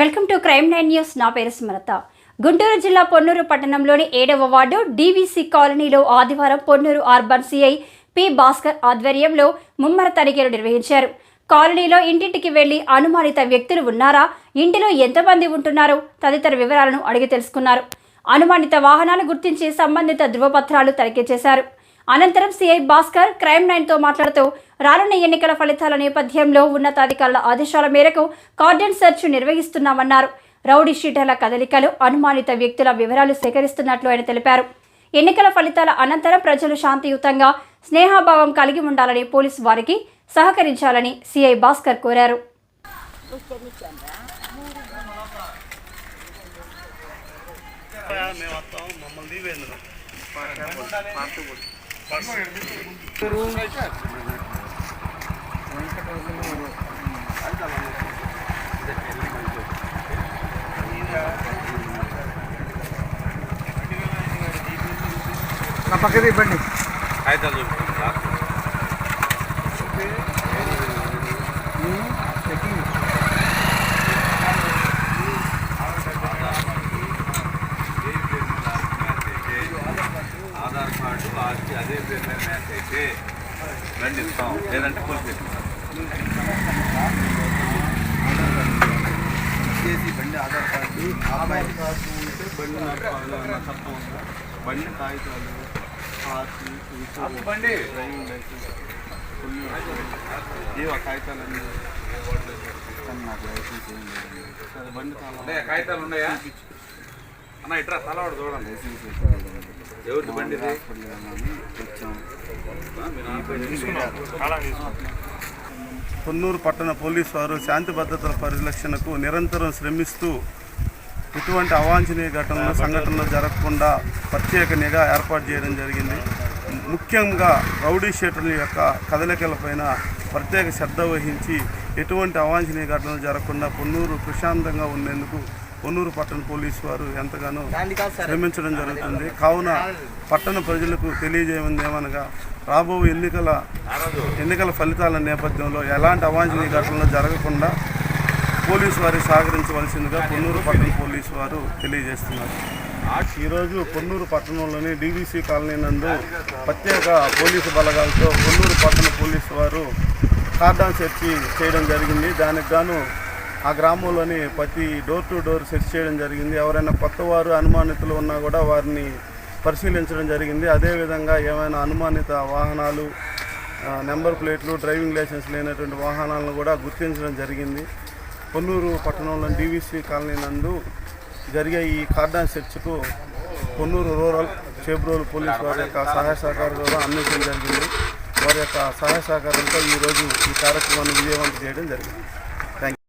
Welcome to crime nine news. నా పేరు స్మరత గుంటూరు జిల్లా పొన్నూరు పట్టణంలోని ఏడవ వార్డు డీవీసీ కాలనీలో ఆదివారం Ponnur urban CI P Bhaskar ఆధ్వర్యంలో ముమ్మర తనిఖీలు నిర్వహించారు. కాలనీలో ఇంటింటికి వెళ్ళి అనుమానిత వ్యక్తులు ఉన్నారా? ఇంటిలో ఎంతమంది ఉంటున్నారు? తదితర వివరాలను అడిగి తెలుసుకున్నారు. అనుమానిత వాహనాలు గుర్తించి సంబంధిత ధృవపత్రాలు తనిఖీ చేశారు. అనంతరం సిఐ భాస్కర్ క్రైమ్ నైన్తో మాట్లాడుతూ రానున్న ఎన్నికల ఫలితాల నేపథ్యంలో ఉన్నతాధికారుల ఆదేశాల మేరకు కార్డన్ సెర్చ్ నిర్వహిస్తున్నామన్నారు. రౌడీ షీటర్ల కదలికలు అనుమానిత వ్యక్తుల వివరాలు సేకరిస్తున్నట్లు ఆయన తెలిపారు. ఎన్నికల ఫలితాల అనంతరం ప్రజలు శాంతియుతంగా స్నేహభావం కలిగి ఉండాలని పోలీసు వారికి సహకరించాలని సిఐ భాస్కర్ కోరారు. మేము మమ్మల్ని దీవేంద్ర నా పక్కది ఇవ్వండి. కాగితాలు ఆర్చి అదే పేరు మీద మ్యాచ్ అయితే రండి ఇస్తాం. లేదంటే పోలీస్ చేసి బండి ఆధార్ కార్డు ఆధార్ కార్డు ఉంటే బండి ఉందా? బండి కాగితాలు బండి. డ్రైవింగ్ లైసెన్స్ ఏవో కాగితాలన్నీ నాకు లైసెన్స్ ఏం లేదండి. సరే బండి కాగితాలు ఉన్నాయా? అన్న ఇట్రా తలవాడు చూడండి. లైసెన్స్ ఏం బండి పొన్నూరు పట్టణ పోలీసు వారు శాంతి భద్రతల పరిరక్షణకు నిరంతరం శ్రమిస్తూ ఎటువంటి అవాంఛనీయ ఘటనలు సంఘటనలు జరగకుండా ప్రత్యేక నిఘా ఏర్పాటు చేయడం జరిగింది. ముఖ్యంగా రౌడీ షీటర్ల యొక్క కదలికలపైన ప్రత్యేక శ్రద్ధ వహించి ఎటువంటి అవాంఛనీయ ఘటనలు జరగకుండా పొన్నూరు ప్రశాంతంగా ఉండేందుకు పొన్నూరు పట్టణ పోలీసు వారు ఎంతగానో శ్రమించడం జరుగుతుంది. కావున పట్టణ ప్రజలకు తెలియజేయమంది ఏమనగా రాబో ఎన్నికల ఎన్నికల ఫలితాల నేపథ్యంలో ఎలాంటి అవాంఛనీయ ఘటనలు జరగకుండా పోలీసు వారికి సహకరించవలసిందిగా పొన్నూరు పట్టణ పోలీసు వారు తెలియజేస్తున్నారు. ఈరోజు పొన్నూరు పట్టణంలోని డీవీసీ కాలనీ నందు ప్రత్యేక పోలీసు బలగాలతో పొన్నూరు పట్టణ పోలీసు వారు కార్డాన్ సెర్చి చేయడం జరిగింది. దానికి గాను ఆ గ్రామంలోని ప్రతి డోర్ టు డోర్ సెర్చ్ చేయడం జరిగింది. ఎవరైనా కొత్త వారు అనుమానితులు ఉన్నా కూడా వారిని పరిశీలించడం జరిగింది. అదేవిధంగా ఏమైనా అనుమానిత వాహనాలు నెంబర్ ప్లేట్లు డ్రైవింగ్ లైసెన్స్ లేనటువంటి వాహనాలను కూడా గుర్తించడం జరిగింది. పొన్నూరు పట్టణంలోని డీవీసీ కాలనీ నందు జరిగే ఈ కార్డాన్ సెర్చ్కు పొన్నూరు రూరల్ చేబ్రోలు పోలీసు వారి యొక్క సహాయ సహకారాలు అందించడం జరిగింది. వారి యొక్క సహాయ సహకారంతో ఈరోజు ఈ కార్యక్రమాన్ని విజయవంతం చేయడం జరిగింది.